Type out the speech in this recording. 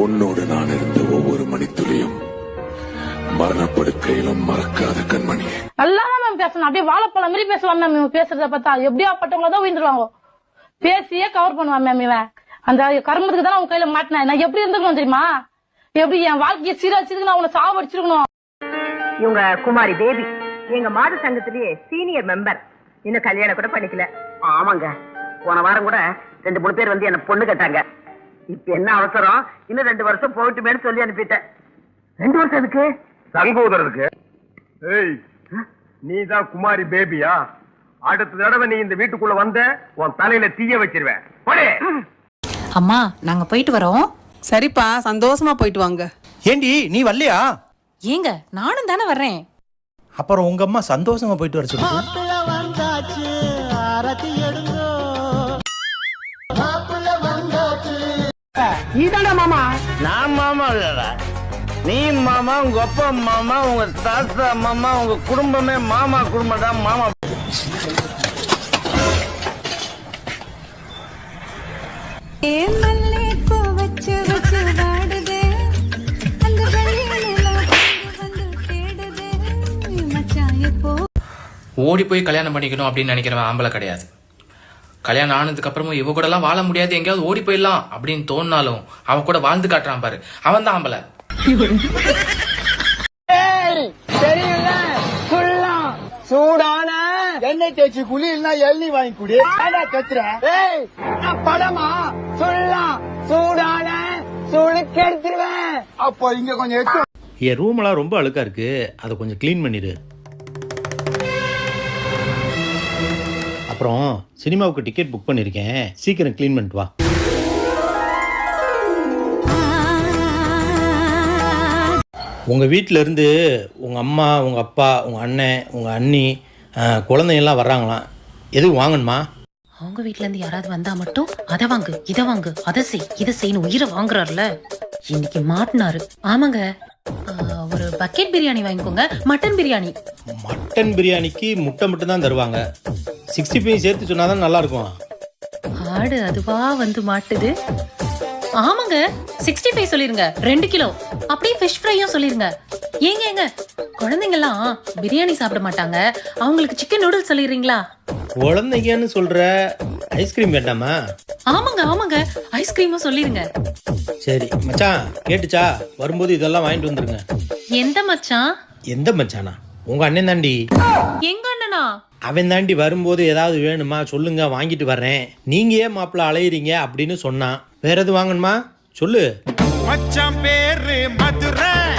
உன்னோடு நான் இருந்த ஒவ்வொரு மணித்துளியும் மரணப்படுக்கையிலும் மறக்காத கண்மணியே நல்லா மேம் பேசணும் அப்படியே வாழைப்பழம் மாதிரி பேசுவான் மேம் இவன் பேசுறத பார்த்தா. எப்படியா பட்டவங்கள தான் உயிர்ந்துருவாங்க. பேசியே கவர் பண்ணுவான் மேம் இவன். அந்த கர்மத்துக்கு தான் அவன் கையில மாட்டினேன் நான் எப்படி இருந்திருக்கணும் தெரியுமா? எப்படி என் வாழ்க்கையை சீரழிச்சதுக்கு நான் அவனை சாவடிச்சிருக்கணும். இவங்க குமாரி பேபி எங்க மாத சங்கத்திலேயே சீனியர் மெம்பர் இன்னும் கல்யாணம் கூட பண்ணிக்கல. ஆமாங்க. போன வாரம் கூட ரெண்டு மூணு பேர் வந்து என்ன பொண்ணு கேட்டாங்க. இப்ப என்ன அவசரம்? இன்னும் ரெண்டு வருஷம் போயிட்டுமேன்னு சொல்லி அனுப்பிட்டேன். ரெண்டு வருஷம் எதுக்கு? சங்கோதரருக்கு ஏய் நீ தான் குமாரி பேபியா? அடுத்த தடவை நீ இந்த வீட்டுக்குள்ள வந்த உன் தலையில தீய வச்சிருவேன். போடே. அம்மா நாங்க போயிட்டு வரோம். சரிப்பா சந்தோஷமா போயிட்டு வாங்க. ஏண்டி நீ வரலையா? ஏங்க நானும் தானே வர்றேன். அப்புறம் உங்க அம்மா சந்தோஷமா போயிட்டு வர சொல்லுது நான் மாமா இல்லடா. நீ மாமா உங்க அப்பா மாமா உங்க தாத்தா மாமா உங்க குடும்பமே மாமா குடும்பம் தான் மாமா ஓடி போய் கல்யாணம் பண்ணிக்கணும் அப்படின்னு நினைக்கிறவன் ஆம்பளை கிடையாது. கல்யாணம் ஆனதுக்கு அப்புறமும் இவ கூட எல்லாம் வாழ முடியாது எங்கேயாவது ஓடி போயிடலாம் அப்படின்னு தோணினாலும் அவன் கூட வாழ்ந்து காட்டுறான் பாரு. அவன் தான் ஆம்பளை. சூடான எண்ணெய் தேய்ச்சி குளி இல்லைன்னா எள்ளி வாங்கி குடி. கத்துற? படமா சொல்லலாம் சூடான சுளுக்கு எடுத்துருவேன். அப்போ இங்க கொஞ்சம் என் ரூமெல்லாம் ரொம்ப அழுக்கா இருக்கு. அதை கொஞ்சம் க்ளீன் பண்ணிடு. அப்புறம் சினிமாவுக்கு டிக்கெட் புக் பண்ணியிருக்கேன் சீக்கிரம் க்ளீன் பண்ணிட்டு வா. உங்கள் வீட்டில் இருந்து உங்கள் அம்மா உங்கள் அப்பா உங்கள் அண்ணன் உங்கள் அண்ணி அஹ், குழந்தைங்கெல்லாம் வர்றாங்களாம் எதுவும் வாங்கணுமா? அவங்க வீட்ல இருந்து யாராவது வந்தா மட்டும் அதை வாங்கு இதை வாங்கு அதை செய் இதை செய்யணும் உயிரை வாங்குறாருல. இன்னைக்கு மாட்டினாரு. ஆமாங்க. ஒரு பக்கெட் பிரியாணி வாங்கிக்கோங்க. மட்டன் பிரியாணி மட்டன் பிரியாணிக்கு முட்டை மட்டும் தான் தருவாங்க. சிக்ஸ்டி ஃபைவ் சேர்த்து சொன்னால் தான் நல்லாயிருக்கும். ஆடு அதுவா வந்து மாட்டுது. ஆமாங்க சிக்ஸ்டி ஃபைவ் சொல்லிருங்க ரெண்டு கிலோ. அப்படியே ஃபிஷ் ஃப்ரையும் சொல்லிருங்க. ஏங்க ஏங்க குழந்தைங்கலாம் பிரியாணி சாப்பிட மாட்டாங்க. அவங்களுக்கு சிக்கன் நூடுல்ஸ் சொல்லிடுறீங்களா? குழந்தைங்கன்னு சொல்கிற ஐஸ்கிரீம் வேண்டாமா? ஆமாங்க ஆமாங்க ஐஸ்கிரீமும் சொல்லிருங்க. சரி மச்சான் கேட்டுச்சா? வரும்போது இதெல்லாம் வாங்கிட்டு வந்துருங்க. எந்த மச்சான்? எந்த மச்சானா? உங்கள் அண்ணன் தாண்டி. எங்க அண்ணனா? அவன் தாண்டி வரும்போது ஏதாவது வேணுமா? சொல்லுங்க வாங்கிட்டு வர்றேன். நீங்கள் ஏன் மாப்பிள்ள அலையிறீங்க? அப்படின்னு சொன்னான். வேற எதுவும் வாங்கணுமா? சொல்லு. மச்சான் பேரு மதுரை.